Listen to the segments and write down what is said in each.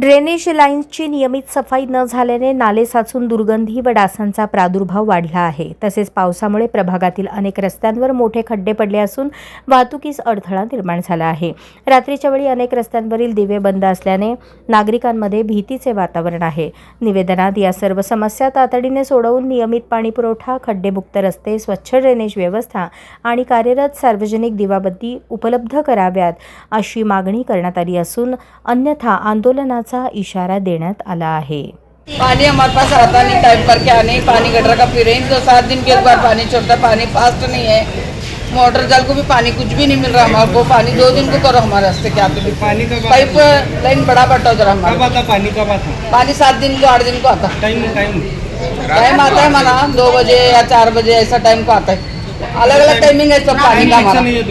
Drainage लाईन्सची नियमित सफाई न झाल्याने नाले साचून दुर्गंधी व डासांचा प्रादुर्भाव वाढला आहे. तसेच पावसामुळे प्रभागातील अनेक रस्त्यांवर मोठे खड्डे पडले असून वाहतुकीस अडथळा निर्माण झाला आहे. रात्रीच्या वेळी अनेक रस्त्यांवरील दिवे बंद असल्याने नागरिकांमध्ये भीतीचे वातावरण आहे. निवेदनात या सर्व समस्या तातडीने सोडवून नियमित पाणीपुरवठा खड्डेमुक्त रस्ते स्वच्छ ड्रेनेज व्यवस्था आणि कार्यरत सार्वजनिक दिवाबत्ती उपलब्ध कराव्यात अशी मागणी करण्यात आली असून अन्यथा आंदोलनाचा इशारा देण्यात आला आहे. पानी हमारे पास आता नहीं टाइम पर के आने पानी गटर का पी रहे हैं दो सात दिन के एक बार पानी छोड़ता है पानी फास्ट नहीं है मोटर जल को भी पानी कुछ भी नहीं मिल रहा हमारे को. पानी दो दिन को करो हमारे रास्ते क्या तो पानी का पाइप लाइन बड़ा बटा उधर कब हमारा. आता पानी कब आता पानी सात दिन को आठ दिन को आता. टाइम टाइम टाइम आता है हमारा दो बजे या चार बजे ऐसा टाइम को आता है. अलग अलग टाइमिंग है सब पानी का हमारा. नहीं है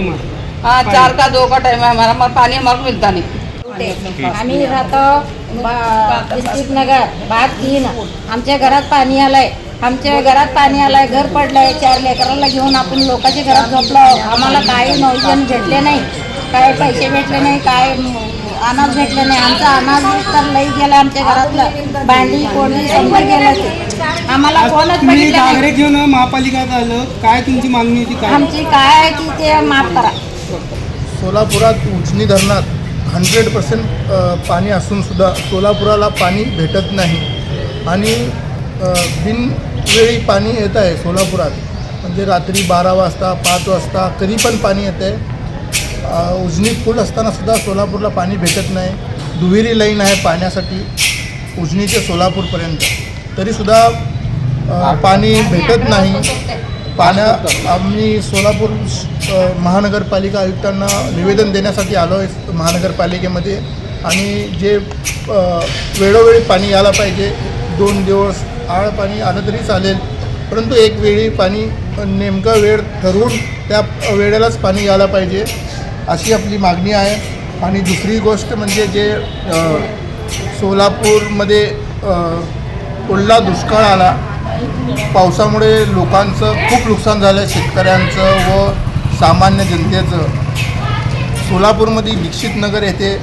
हाँ चार का दो का टाइम है हमारा. हमारा पानी हमारे को मिलता नहीं. आम्ही राहतो डिस्ट्रिक्ट नगर भाग तीन. आमच्या घरात पाणी आलंय. आमच्या घरात पाणी आलंय घर पडलंय चार लेकराला घेऊन आपण लोकांच्या घरात झोपलो. आम्हाला काही नौजन भेटले नाही. काय पैसे भेटले नाही काय अनाज भेटले नाही. आमचा अनाज तर लई गेलं आमच्या घरातलं. भांडी कोणी समजा गेलं ते आम्हाला कोणच बघितलं घेऊन महापालिकात आलं. काय तुमची मागणी होती काय? आमची काय आहे की ते माफ करा. सोलापुरात उजनी धरणात हंड्रेड पर्सेंट पाणी असूनसुद्धा सोलापुराला पाणी भेटत नाही. आणि बिनवेळी पाणी येत आहे सोलापुरात. म्हणजे रात्री बारा वाजता पाच वाजता कधी पण पाणी येतं आहे. उजनी पूल असतानासुद्धा सोलापूरला पाणी भेटत नाही. दुहेरी लाईन आहे पाण्यासाठी उजनी ते सोलापूरपर्यंत तरीसुद्धा पाणी भेटत नाही. पाण्या आम्ही सोलापूर महानगरपालिका आयुक्तांना निवेदन देण्यासाठी आलो आहे महानगरपालिकेमध्ये. आणि जे वेळोवेळी पाणी यायला पाहिजे दोन दिवस आळ पाणी आलं तरी चालेल. परंतु एक वेळी पाणी नेमका वेळ ठरवून त्या वेळेलाच पाणी यायला पाहिजे अशी आपली मागणी आहे. आणि दुसरी गोष्ट म्हणजे जे सोलापूरमध्ये अ, दुष्काळ आला पावसामुळे लोकांचं खूप नुकसान झालं आहे शेतकऱ्यांचं व सामान्य जनतेचं. सोलापूरमध्ये दीक्षित नगर येथे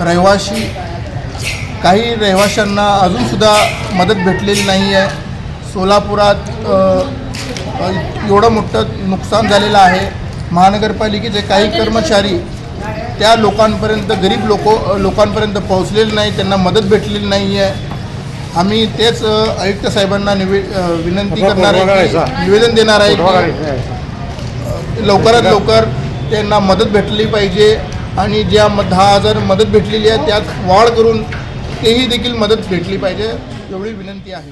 रहिवाशी काही रहिवाशांना अजूनसुद्धा मदत भेटलेली नाही आहे. सोलापुरात एवढं मोठं नुकसान झालेलं आहे. महानगरपालिकेचे काही कर्मचारी त्या लोकांपर्यंत गरीब लोक लोकांपर्यंत पोहोचलेले नाही त्यांना मदत भेटलेली नाही आहे. आम्ही तेच आयुक्त साहेबांना निवे विनंती करणार आहे निवेदन देणार आहे लवकरात लवकर त्यांना मदत भेटली पाहिजे आणि ज्या म दहा हजार मदत भेटलेली आहे त्यात वाढ करून तेही देखील मदत भेटली पाहिजे एवढी विनंती आहे.